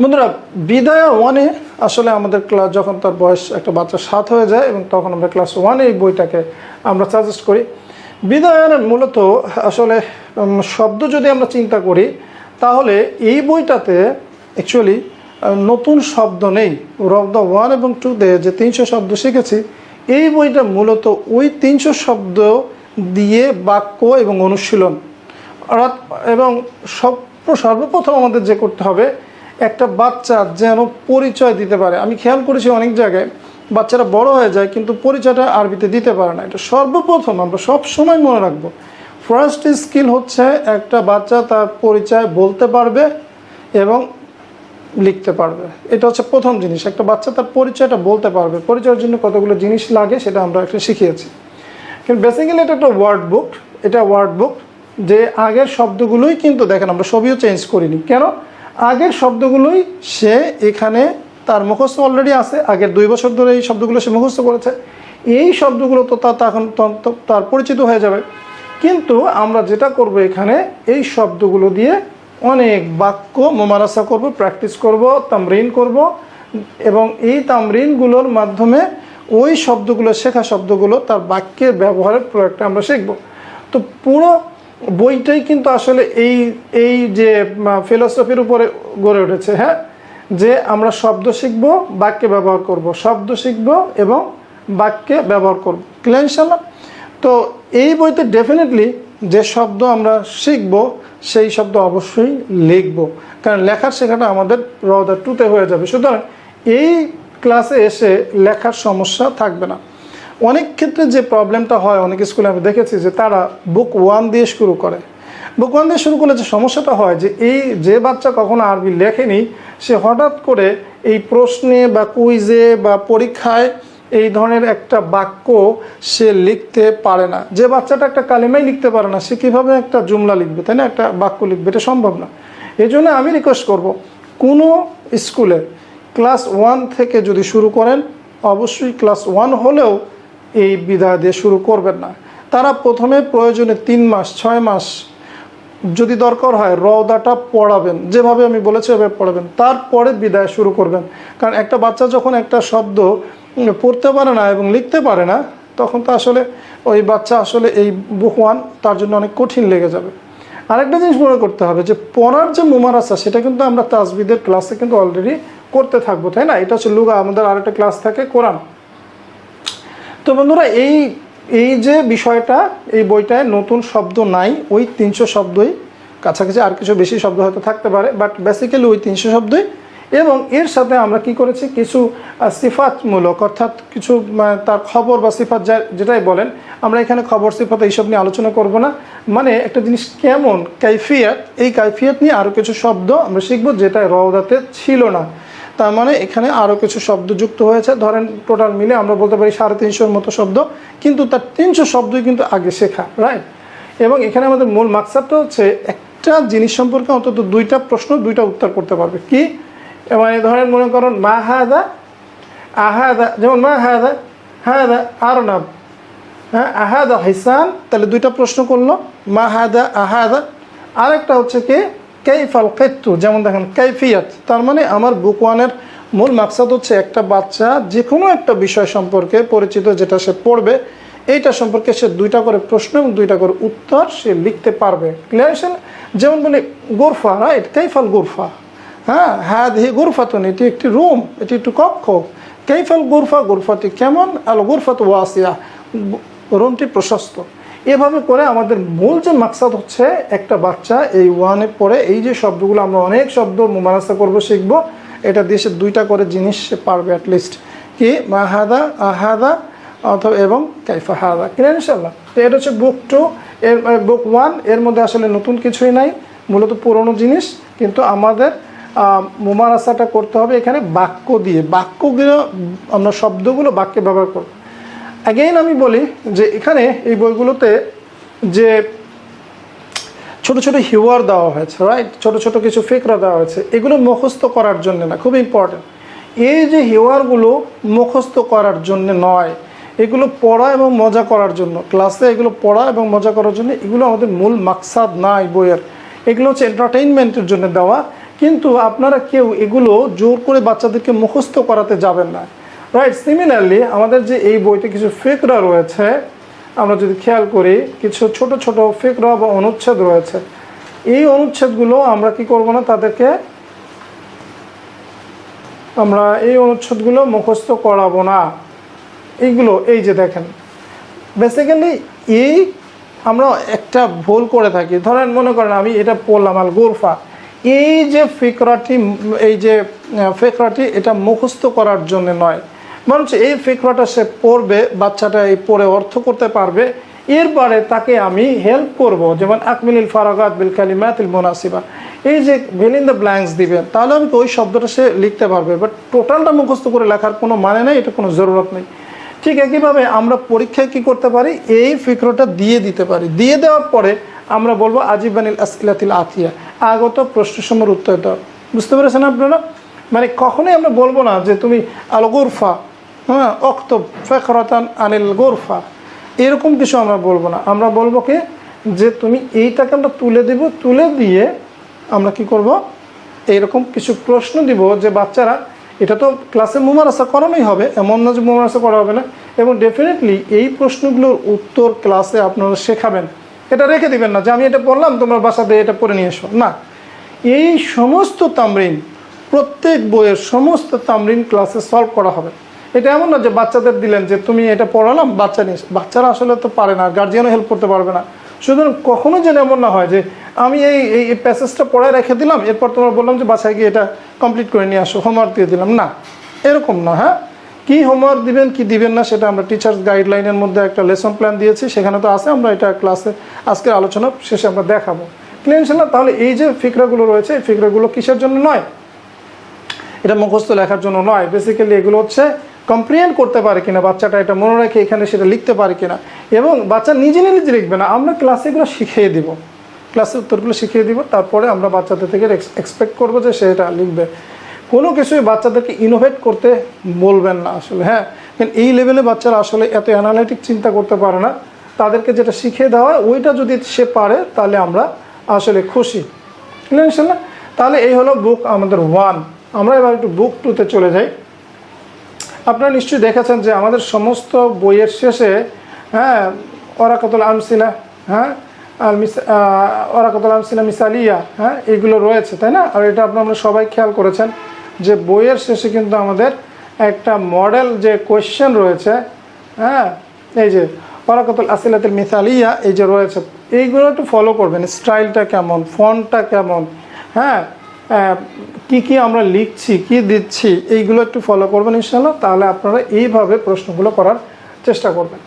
বন্ধুরা, বিদায় ওয়ানে আসলে আমাদের ক্লাস যখন তার বয়স একটা বাচ্চা সাত হয়ে যায় এবং তখন আমরা ক্লাস ওয়ানে এই বইটাকে আমরা সাজেস্ট করি। বিদায়নের মূলত আসলে শব্দ যদি আমরা চিন্তা করি, তাহলে এই বইটাতে অ্যাকচুয়ালি নতুন শব্দ নেই। রব দ্য ওয়ান এবং টুতে যে তিনশো শব্দ শিখেছি, এই বইটা মূলত ওই তিনশো শব্দ দিয়ে বাক্য এবং অনুশীলন। অর্থাৎ, এবং সব সর্বপ্রথম আমাদের যে করতে হবে একটা বাচ্চা যেন পরিচয় দিতে পারে। আমি খেয়াল করেছি অনেক জায়গায় বাচ্চারা বড় হয়ে যায় কিন্তু পরিচয়টা আরবিতে দিতে পারে না। এটা সর্বপ্রথম আমরা সব সময় মনে রাখব। ফার্স্ট স্কিল হচ্ছে একটা বাচ্চা তার পরিচয় বলতে পারবে এবং লিখতে পারবে। এটা হচ্ছে প্রথম জিনিস। একটা বাচ্চা তার পরিচয়টা বলতে পারবে। পরিচয়ের জন্য কতগুলো জিনিস লাগে সেটা আমরা একটা শিখিয়েছি। কিন্তু বেসিক্যালি এটা একটা ওয়ার্ড বুক এটা ওয়ার্ড বুক যে আগের শব্দগুলোই কিন্তু দেখেন আমরা ছবিও চেঞ্জ করিনি। কেন? আগের শব্দগুলোই সে এখানে তার মুখস্থ অলরেডি আছে। আগের দুই বছর ধরে এই শব্দগুলো সে মুখস্থ করেছে। এই শব্দগুলো তো তার তখন তখন তার পরিচিত হয়ে যাবে। কিন্তু আমরা যেটা করব এখানে, এই শব্দগুলো দিয়ে অনেক বাক্য মোমারাসা করব প্র্যাকটিস করব, তামরিন করব এবং এই তামরিনগুলোর মাধ্যমে ওই শব্দগুলো, শেখা শব্দগুলো তার বাক্যের ব্যবহারের প্রয়োগটা আমরা শিখব। তো পুরো বইটাই কিন্তু আসলে এই এই যে ফিলোসফির উপরে গড়ে উঠেছে হ্যাঁ? যে আমরা শব্দ শিখব, বাক্যে ব্যবহার করব। শব্দ শিখব এবং বাক্যে ব্যবহার করব। ক্লিয়ার ইনশাল্লাহ তো এই বইতে ডেফিনেটলি যে শব্দ আমরা শিখব, সেই শব্দ অবশ্যই লিখব। কারণ লেখার শেখাটা আমাদের রদা টুতে হয়ে যাবে। সুতরাং এই ক্লাসে এসে লেখার সমস্যা থাকবে না। অনেক ক্ষেত্রে যে প্রবলেমটা হয়, অনেক স্কুলে আমি দেখেছি যে তারা বুক ওয়ান দিয়ে শুরু করে। বুক ওয়ান দিয়ে শুরু করলে যে সমস্যাটা হয় যে এই যে বাচ্চা কখনো আরবি লেখেনি, সে হঠাৎ করে এই প্রশ্নে বা কুইজে বা পরীক্ষায় এই ধরনের একটা বাক্য সে লিখতে পারে না। যে বাচ্চাটা একটা কালিমাই লিখতে পারে না, সে কীভাবে একটা জুমলা লিখবে, তাই না? একটা বাক্য লিখবে, এটা সম্ভব না। এই জন্য আমি রিকোয়েস্ট করব, কোনো স্কুলে ক্লাস ওয়ান থেকে যদি শুরু করেন, অবশ্যই ক্লাস ওয়ান হলেও এই বিদায় দিয়ে শুরু করবেন না। তারা প্রথমে প্রয়োজনে তিন মাস, ছয় মাস যদি দরকার হয় রওদাটা পড়াবেন। যেভাবে আমি বলেছি এভাবে পড়াবেন। তারপরে বিদায় শুরু করবেন। কারণ একটা বাচ্চা যখন একটা শব্দ পড়তে পারে না এবং লিখতে পারে না, তখন তো আসলে ওই বাচ্চা আসলে এই বুক ওয়ান তার জন্য অনেক কঠিন লেগে যাবে। আরেকটা জিনিস মনে করতে হবে যে পড়ার যে মুমারাসা, সেটা কিন্তু আমরা তাজবিদের ক্লাসে কিন্তু অলরেডি করতে থাকব, তাই না? এটা হচ্ছে লুগা, আমাদের আরেকটা ক্লাস থাকে কোরআন। তো বন্ধুরা, এই এই যে বিষয়টা, এই বইটায় নতুন শব্দ নাই, ওই তিনশো শব্দই, কাছাকাছি আর কিছু বেশি শব্দ হয়তো থাকতে পারে বাট বেসিক্যালি ওই তিনশো শব্দই। এবং এর সাথে আমরা কি করেছি, কিছু সিফাতমূলক, অর্থাৎ কিছু তার খবর বা সিফাত যা, যেটাই বলেন, আমরা এখানে খবর, সিফাত এইসব নিয়ে আলোচনা করব না। মানে একটা জিনিস কেমন, কাইফিয়াত, এই কাইফিয়াত নিয়ে আরও কিছু শব্দ আমরা শিখব, যেটা রওদাতে ছিল না। তার মানে এখানে আরও কিছু শব্দ যুক্ত হয়েছে। ধরেন টোটাল মিলে আমরা বলতে পারি সাড়ে তিনশোর মতো শব্দ, কিন্তু তার তিনশো শব্দই কিন্তু আগে শেখা রাইট এবং এখানে আমাদের মূল মাকসাদটা হচ্ছে একটা জিনিস সম্পর্কে অন্তত দুইটা প্রশ্ন, দুইটা উত্তর করতে পারবে। কি? মানে ধরেন মনে করুন, মা হাদা আহাদা যেমন মা হাদা হাদা আর নাম হ্যাঁ আহাদা হিসান, তাহলে দুইটা প্রশ্ন করল, মা হাদা আহাদা আরেকটা হচ্ছে কি? কেইফাল কেত্তু যেমন দেখেন কৈফিয়াত তার মানে আমার বুক ওয়ানের মূল মাকসাদ হচ্ছে একটা বাচ্চা যে কোনো একটা বিষয় সম্পর্কে পরিচিত যেটা সে পড়বে, এইটা সম্পর্কে সে দুইটা করে প্রশ্ন এবং দুইটা করে উত্তর সে লিখতে পারবে। ক্লিয়ার যেমন বলি, গোরফা রাইট কেইফাল গোরফা। হ্যাঁ হ্যাঁ হি গুরফাতুন, এটি একটি রুম, এটি একটি কক্ষ। কেইফাল গুরফা গুরফাতি কেমন? আল গুরফাত ওয়াসিয়া। রুমটি প্রশস্ত। এভাবে করে আমাদের মূল যে মাকসাদ হচ্ছে একটা বাচ্চা, এই ওয়ানে পড়ে এই যে শব্দগুলো আমরা অনেক শব্দ মুমারাস্তা করব, শিখব। এটা সে দুইটা করে জিনিস সে পারবে অ্যাটলিস্ট কি? মাহাদা আহাদা অথবা এবং কাইফা হাদা। কিনা ইনশাল্লাহ তো এটা হচ্ছে বুক টু এর বুক ওয়ানের মধ্যে আসলে নতুন কিছুই নাই, মূলত পুরনো জিনিস। কিন্তু আমাদের মুমারাসাটা করতে হবে এখানে বাক্য দিয়ে। বাক্যগুলো, আমরা শব্দগুলো বাক্যে ব্যবহার করব। অ্যাগেইন আমি বলি যে এখানে এই বইগুলোতে যে ছোট ছোট হিওয়ার দেওয়া হয়েছে রাইট ছোট ছোট কিছু ফিকরা দেওয়া হয়েছে, এগুলো মুখস্থ করার জন্য না, খুব ইম্পর্টেন্ট এই যে হিওয়ারগুলো মুখস্থ করার জন্য নয়, এগুলো পড়া এবং মজা করার জন্য ক্লাসে এগুলো পড়া এবং মজা করার জন্য, এগুলো আমাদের মূল মাকসাদ না এই বইয়ের। এগুলো হচ্ছে এন্টারটেইনমেন্টের জন্য দেওয়া, কিন্তু আপনারা কেউ এগুলো জোর করে বাচ্চাদেরকে মুখস্থ করাতে যাবেন না। রাইট সিমিলারলি আমাদের যে এই বইতে কিছু ফেকরা রয়েছে, আমরা যদি খেয়াল করি, কিছু ছোট ছোট ফেকরা বা অনুচ্ছেদ রয়েছে। এই অনুচ্ছেদগুলো আমরা কি করব না, তাদেরকে আমরা এই অনুচ্ছেদগুলো মুখস্থ করাবো না। এইগুলো, এই যে দেখেন বেসিক্যালি এই আমরা একটা ভুল করে থাকি। ধরেন, মনে করেন আমি এটা পড়লাম, আল গোরফা। এই যে ফিকরাটি, এই যে ফিকরাটি এটা মুখস্থ করার জন্য নয়। বরঞ্চ এই ফিকরাটা সে পড়বে, বাচ্চাটা এই পড়ে অর্থ করতে পারবে। এরপরে তাকে আমি হেল্প করব, যেমন আকমিলিল ফারাগাত বিল কালিমাতিল মোনাসিবা। এই যে ভেল ইন দ্য ব্ল্যাঙ্কস দিবেন তাহলে আমি ওই শব্দটা সে লিখতে পারবে। বাট টোটালটা মুখস্থ করে লেখার কোনো মানে নেই, এটা কোনো জরুরত নেই। ঠিক একইভাবে আমরা পরীক্ষায় কি করতে পারি? এই ফিক্রটা দিয়ে দিতে পারি। দিয়ে দেওয়ার পরে আমরা বলব আজিবানিল আসকিলাতিল আতিয়া। আগত প্রশ্নসমূহের উত্তর দাও বুঝতে পেরেছেন আপনারা? মানে কখনোই আমরা বলব না যে তুমি আল গোরফা হ্যাঁ অক্তব ফেখরতান আনিল গোরফা। এরকম কিছু আমরা বলব না। আমরা বলব কি, যে তুমি এইটাকে আমরা তুলে দেব, তুলে দিয়ে আমরা কি করব? এইরকম কিছু প্রশ্ন দিব যে বাচ্চারা, এটা তো ক্লাসে মোমারাসা করানোই হবে, এমন না যে মোমারাসা করা হবে না। এবং ডেফিনেটলি এই প্রশ্নগুলোর উত্তর ক্লাসে আপনারা শেখাবেন। এটা রেখে দিবেন না যে আমি এটা পড়লাম, তোমরা বাসাতে এটা পড়ে নিয়ে এসো। না। এই সমস্ত তামরিন, প্রত্যেক বইয়ের সমস্ত তামরিন ক্লাসে সলভ করা হবে। এটা এমন না যে বাচ্চাদের দিলেন যে তুমি এটা পড়ালাম, বাচ্চা নিয়ে বাচ্চারা আসলে তো পারে না গার্জিয়ানও হেল্প করতে পারবে না। সুতরাং কখনো যেন এমন না হয় যে আমি এই এই প্যাসেজটা পড়ায় রেখে দিলাম, এরপর তোমার বললাম যে বাসায় গিয়ে এটা কমপ্লিট করে নিয়ে আসো হোমওয়ার্ক দিয়ে দিলাম। না, এরকম না হ্যাঁ? কী হোমওয়ার্ক দিবেন, কি দিবেন না, সেটা আমরা টিচার্স গাইডলাইনের মধ্যে একটা লেসন প্ল্যান দিয়েছি, সেখানে তো আছে, আমরা এটা ক্লাসে আজকের আলোচনা শেষে আমরা দেখাবো। ক্লিয়ার ইনশাল্লাহ তাহলে এই যে ফিকরাগুলো রয়েছে, এই ফিকরাগুলো কিসের জন্য নয়? এটা মুখস্থ লেখার জন্য নয়। বেসিক্যালি এগুলো হচ্ছে কম্প্রিহেন্ড করতে পারে কিনা বাচ্চাটা, এটা মনে রেখে এখানে সেটা লিখতে পারে কিনা। এবং বাচ্চা নিজে নিজে লিখবে না। আমরা ক্লাসে এগুলো শিখিয়ে দিব। ক্লাসে উত্তরগুলো শিখিয়ে দিব। তারপরে আমরা বাচ্চাদের থেকে এক্সপেক্ট করব যে সেটা লিখবে। কোনো কিছুই বাচ্চাদেরকে ইনোভেট করতে বলবেন না আসলে হ্যাঁ? কিন্তু এই লেভেলে বাচ্চারা আসলে এত অ্যানালাইটিক চিন্তা করতে পারে না। তাদেরকে যেটা শিখিয়ে দেওয়া হয়, ওইটা যদি সে পারে, তাহলে আমরা আসলে খুশি। ইনশাল্লাহ? তাহলে এই হলো বুক আমাদের ওয়ান আমরা এবার একটু বুক টুতে চলে যাই। আপনারা নিশ্চয়ই দেখেছেন যে আমাদের সমস্ত বইয়ের শেষে হ্যাঁ ওরাকতুল আমসিলা হ্যাঁ আর মিস ওরাকতুল আমসিলা মিসালিয়া হ্যাঁ এগুলো রয়েছে, তাই না? আর এটা আপনারা সবাই খেয়াল করেছেন যে বইয়ের শেষে কিন্তু আমাদের একটা মডেল যে কোয়েশ্চেন রয়েছে হ্যাঁ এই যে ওরাকতুল আসিলাতুল মিসালিয়া, এই যে রয়েছে, এইগুলো একটু ফলো করবেন, স্টাইলটা কেমন, ফন্টটা কেমন হ্যাঁ কি কি আমরা লিখছি, কি দিচ্ছি, এইগুলো একটু ফলো করবেন ইনশাল্লাহ তাহলে আপনারা এইভাবে প্রশ্নগুলো করার চেষ্টা করবেন।